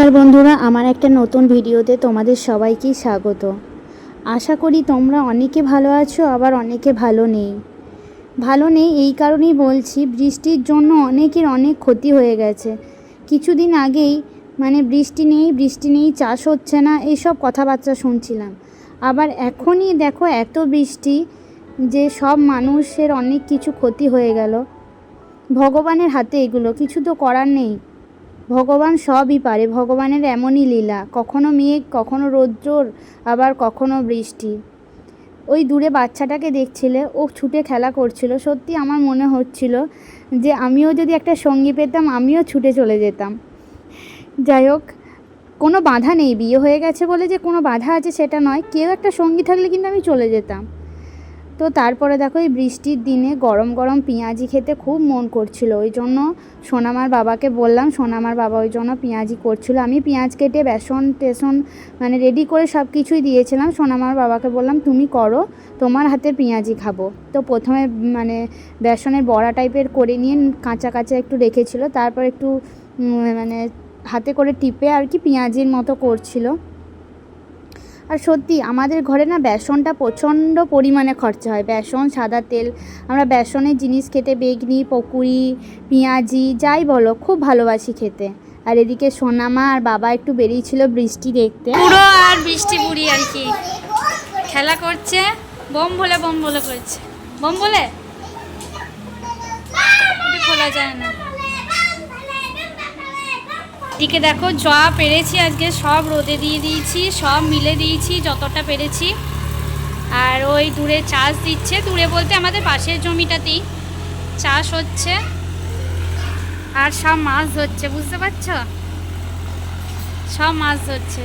নমস্কার বন্ধুরা, আমার একটা নতুন ভিডিওতে তোমাদের সবাইকেই স্বাগত। আশা করি তোমরা অনেকে ভালো আছো, আবার অনেকে ভালো নেই। ভালো নেই এই কারণেই বলছি, বৃষ্টির জন্য অনেকের অনেক ক্ষতি হয়ে গেছে। কিছুদিন আগেই মানে বৃষ্টি নেই বৃষ্টি নেই, চাষ হচ্ছে না এইসব কথাবার্তা শুনছিলাম। আবার এখনই দেখো এত বৃষ্টি যে সব মানুষের অনেক কিছু ক্ষতি হয়ে গেল। ভগবানের হাতে এগুলো, কিছু তো করার নেই। ভগবান সবই পারে, ভগবানের এমনই লীলা। কখনো মেঘ, কখনো রৌদ্র আবার কখনো বৃষ্টি। ওই দূরে বাচ্চাটাকে দেখছিলে, ও ছুটে খেলা করছিল। সত্যি আমার মনে হচ্ছিল যে আমিও যদি একটা সঙ্গী পেতাম, আমিও ছুটে চলে যেতাম। যাই হোক, কোনো বাধা নেই। বিয়ে হয়ে গেছে বলে যে কোনো বাধা আছে সেটা নয়। কেউ একটা সঙ্গী থাকলে কিন্তু আমি চলে যেতাম। তো তারপরে দেখো এই বৃষ্টির দিনে গরম গরম পেঁয়াজি খেতে খুব মন করছিল। ওই জন্য সোনামার বাবাকে বললাম, সোনামার বাবা ওই জন্য পেঁয়াজি করছিল। আমি পেঁয়াজ কেটে বেসন টেসন মানে রেডি করে সব কিছুই দিয়েছিলাম। সোনামার বাবাকে বললাম, তুমি করো, তোমার হাতে পেঁয়াজি খাব। তো প্রথমে মানে বেসনের বড়া টাইপের করে নিয়ে কাঁচা কাঁচা একটু রেখেছিল। তারপর একটু মানে হাতে করে টিপে আর কি পেঁয়াজির মতো করছিল। আর সত্যি, আমাদের ঘরে না বেসনটা প্রচণ্ড পরিমাণে খরচা হয়। বেসন, সাদা তেল, আমরা বেসনের জিনিস খেতে বেগনি, পকুড়ি, পেঁয়াজি, যাই বলো, খুব ভালোবাসি খেতে। আর এদিকে সোনামা আর বাবা একটু বেরিয়েছিল বৃষ্টি দেখতে। পুরো আর বৃষ্টি বুড়ি আর কি। খেলা করছে বোম বলে বোম বলে করছে। বোম বলে খোলা যায় না। দিকে দেখো, যা পেরেছি আজকে সব রোদে দিয়ে দিয়েছি, সব মিলে দিয়েছি, যতটা পেরেছি। আর ওই দূরে চাষ দিচ্ছে, দূরে বলতে আমাদের পাশের জমিটাতেই চাষ হচ্ছে। আর সব মাছ ধরছে, বুঝতে পারছ? সব মাছ ধরছে।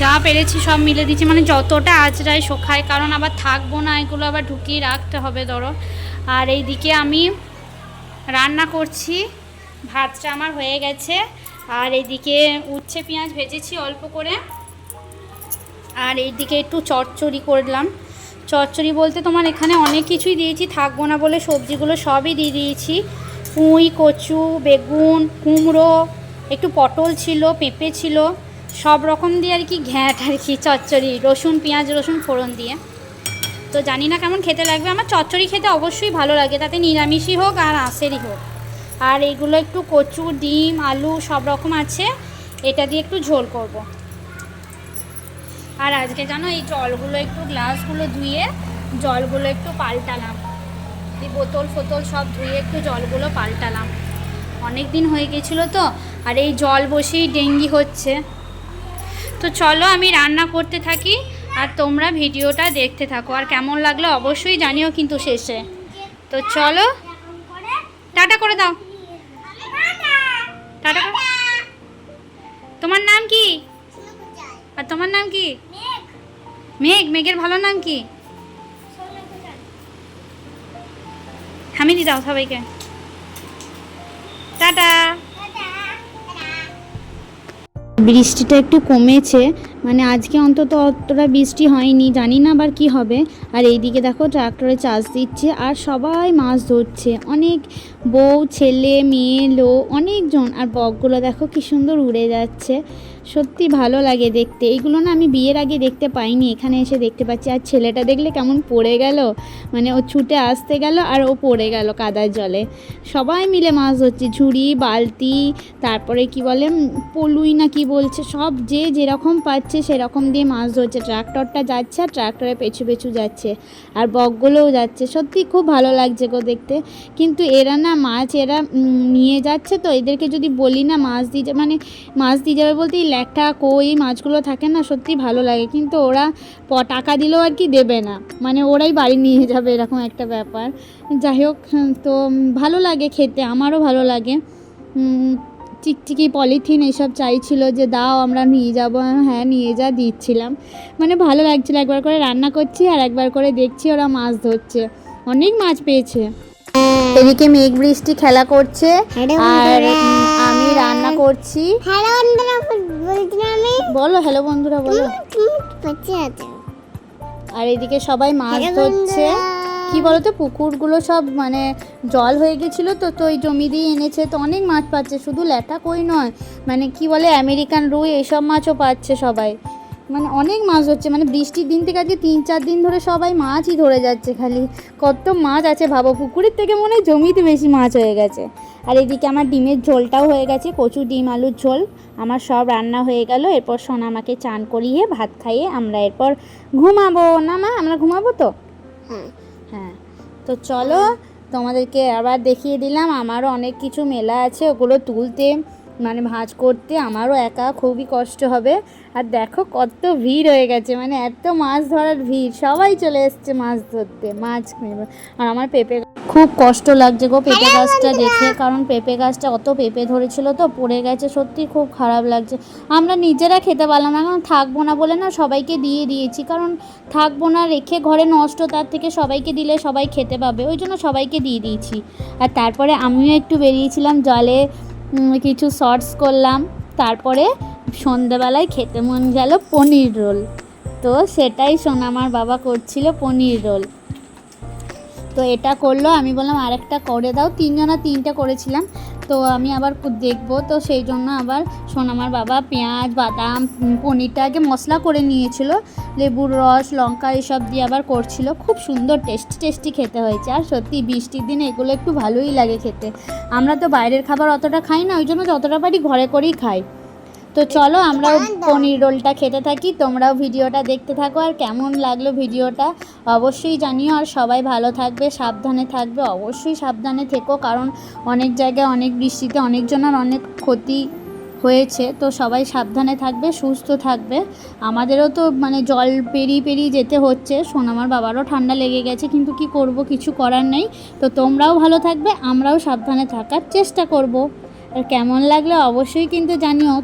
যা পেরেছি সব মিলে দিচ্ছি মানে যতটা আজরায় শোখায় কারণ আবার থাকব না, এগুলো আবার ঢুকিয়ে রাখতে হবে, ধরো। আর এইদিকে আমি রান্না করছি। ভাতটা আমার হয়ে গেছে। আর এইদিকে উচ্ছে পেঁয়াজ ভেজেছি অল্প করে। আর এইদিকে একটু চচ্চড়ি করলাম চচ্চড়ি বলতে তোমার এখানে অনেক কিছুই দিয়েছি, থাকব না বলে সবজিগুলো সবই দিয়ে দিয়েছি। পুঁই, কচু, বেগুন, কুমড়ো, একটু পটল ছিল, পেঁপে ছিল, সব রকম দিয়ে আর কি ঘ্যাঁট আর কি চচ্চড়ি, রসুন, পেঁয়াজ, রসুন ফোড়ন দিয়ে। তো জানি না কেমন খেতে লাগবে। আমার চচ্চড়ি খেতে অবশ্যই ভালো লাগে, তাতে নিরামিষই হোক আর আঁশেরই হোক। আর এগুলো একটু কচু, ডিম, আলু সব রকম আছে, এটা দিয়ে একটু ঝোল করব। আর আজকে জানো এই জলগুলো একটু, গ্লাসগুলো ধুয়ে জলগুলো একটু পাল্টালাম। এই বোতল ফোতল সব ধুয়ে একটু জলগুলো পাল্টালাম। অনেক দিন হয়ে গেছিল তো, আর এই জল বসেই ডেঙ্গি হচ্ছে। তো চলো আমি রান্না করতে থাকি। আর তোমরা ভিডিওটা দেখতে থাকো। আর কেমন লাগল অবশ্যই জানিও কিন্তু শেষে। তো চলো, টাটা করে দাও। টাটা তোমার নাম কি? আর তোমার নাম কি? মেঘ। মেঘের ভালো নাম কি? হামিদি দাও সবাইকে। টাটা। বৃষ্টিটা একটু কমেছে। মানে আজকে অন্তত অতটা বৃষ্টি হয়নি, জানি না আবার কি হবে। আর এইদিকে দেখো ট্রাক্টরে চাষ দিচ্ছে আর সবাই মাছ ধরছে। অনেক বউ, ছেলে, মেয়ে লো অনেকজন। আর বকগুলো দেখো কি সুন্দর উড়ে যাচ্ছে। সত্যি ভালো লাগে দেখতে। এইগুলো না আমি বিয়ের আগে দেখতে পাইনি। এখানে এসে দেখতে পাচ্ছি, আর ছেলেটা দেখলে কেমন পড়ে গেল। মানে ও ছুটে আসতে গেল আর ও পড়ে গেল কাদার জলে। সবাই মিলে মাছ ধরছে, ঝুড়ি, বালতি, তারপরে কি বলে পলুই না কি বলছে, সব যে যেরকম পাচ্ছে সেরকম দিয়ে মাছ ধরছে। ট্রাক্টরটা যাচ্ছে আর ট্রাক্টরে পেছু পেছু যাচ্ছে। আর বকগুলোও যাচ্ছে। সত্যি খুব ভালো লাগছে গো দেখতে। কিন্তু এরা না মাছ এরা নিয়ে যাচ্ছে তো। এদেরকে যদি বলি না মাছ দিয়ে মানে মাছ দিয়ে যাবে বলতে ল্যাটা কই এই মাছগুলো থাকে না সত্যি ভালো লাগে। কিন্তু ওরা প- টাকা দিলেও আর কি দেবে না। মানে ওরাই বাড়ি নিয়ে যাবে এরকম একটা ব্যাপার। যাই হোক তো ভালো লাগে খেতে আমারও ভালো লাগে। চিকচিকি পলিথিন এসব চাইছিল যে দাও আমরা নিয়ে যাব। হ্যাঁ নিয়ে যা দিচ্ছিলাম। মানে ভালো লাগছিল একবার করে রান্না করছি আর একবার করে দেখছি ওরা মাছ ধরছে। অনেক মাছ পেয়েছে। এদিকে মেঘ বৃষ্টি খেলা করছে আর আমি রান্না করছি। আমি? বলো হ্যালো বন্ধুরা বলো। আর এদিকে সবাই মাছ ধরছে। কি বলতো পুকুরগুলো সব মানে জল হয়ে গেছিল তো তো ওই জমি দিয়ে এনেছে। তো অনেক মাছ পাচ্ছে শুধু ল্যাটা কই নয় মানে কি বলে আমেরিকান রুই এইসব মাছও পাচ্ছে সবাই। মানে অনেক মাছ হচ্ছে মানে বৃষ্টির দিন থেকে আজকে তিন চার দিন ধরে সবাই মাছই ধরে যাচ্ছে খালি। কত মাছ আছে ভাবো পুকুরের থেকে মনে হয় জমিতে বেশি মাছ হয়ে গেছে। আর এদিকে আমার ডিমের ঝোলটাও হয়ে গেছে কচু ডিম আলুর ঝোল। আমার সব রান্না হয়ে গেল এরপর সোনা আমাকে চান করিয়ে ভাত খাইয়ে আমরা এরপর ঘুমাবো। না মা আমরা ঘুমাবো তো? হ্যাঁ। হ্যাঁ। তো চলো তোমাদেরকে আবার দেখিয়ে দিলাম আমারও অনেক কিছু মেলা আছে ওগুলো তুলতে। মানে ভাঁজ করতে আমারও একা খুবই কষ্ট হবে। আর দেখো কত ভিড় হয়ে গেছে মানে এত মাছ ধরার ভিড়। সবাই চলে এসছে মাছ ধরতে মাছ আর আমার পেঁপে খুব কষ্ট লাগছে গো পেঁপে গাছটা দেখে কারণ পেঁপে গাছটা অত পেঁপে ধরেছিল তো পড়ে গেছে। সত্যি খুব খারাপ লাগছে। আমরা নিজেরা খেতে পারলাম না কারণ থাকব না বলে না সবাইকে দিয়ে দিয়েছি। কারণ থাকব না রেখে ঘরে নষ্ট তার থেকে সবাইকে দিলে সবাই খেতে পাবে ওই জন্য সবাইকে দিয়ে দিয়েছি। আর তারপরে আমিও একটু বেরিয়েছিলাম জলে। কিছু শর্টস করলাম। তারপরে সন্ধেবেলায় খেতে মন গেল পনির রোল। তো সেটাই সোনামার বাবা করছিল পনির রোল। তো এটা করল, আমি বললাম আরেকটা করে দাও। তিনজনা তিনটা করেছিলাম। তো আমি আবার দেখব দেখব, তো সেই জন্য আবার সোনামার বাবা পেঁয়াজ, বাদাম পনিরটা আগে মশলা করে নিয়েছিল, লেবুর রস, লঙ্কা এসব দিয়ে আবার করছিল। খুব সুন্দর টেস্টি টেস্টি খেতে হয়েছে, আর সত্যি বৃষ্টির দিনে এগুলো একটু ভালোই লাগে খেতে। আমরা তো বাইরের খাবার অতটা খাই না, ওই জন্য যতটা পারি ঘরে করেই খাই। তো চলো আমরাও পনির রোলটা খেতে থাকি তোমরাও ভিডিওটা দেখতে থাকো আর কেমন লাগল ভিডিওটা অবশ্যই জানিও আর সবাই ভালো থাকবে সাবধানে থাকবে অবশ্যই সাবধানে থেকো কারণ অনেক জায়গায় অনেক বৃষ্টিতে অনেকজনের অনেক ক্ষতি হয়েছে তো সবাই সাবধানে থাকবে সুস্থ থাকবে। আমাদেরও তো মানে জল পেরিয়ে পেরিয়ে যেতে হচ্ছে সোনামার বাবারও ঠান্ডা লেগে গেছে কিন্তু কি করব কিছু করার নেই তো তোমরাও ভালো থাকবে আমরাও সাবধানে থাকার চেষ্টা করব। আর কেমন লাগল অবশ্যই কিন্তু জানিও।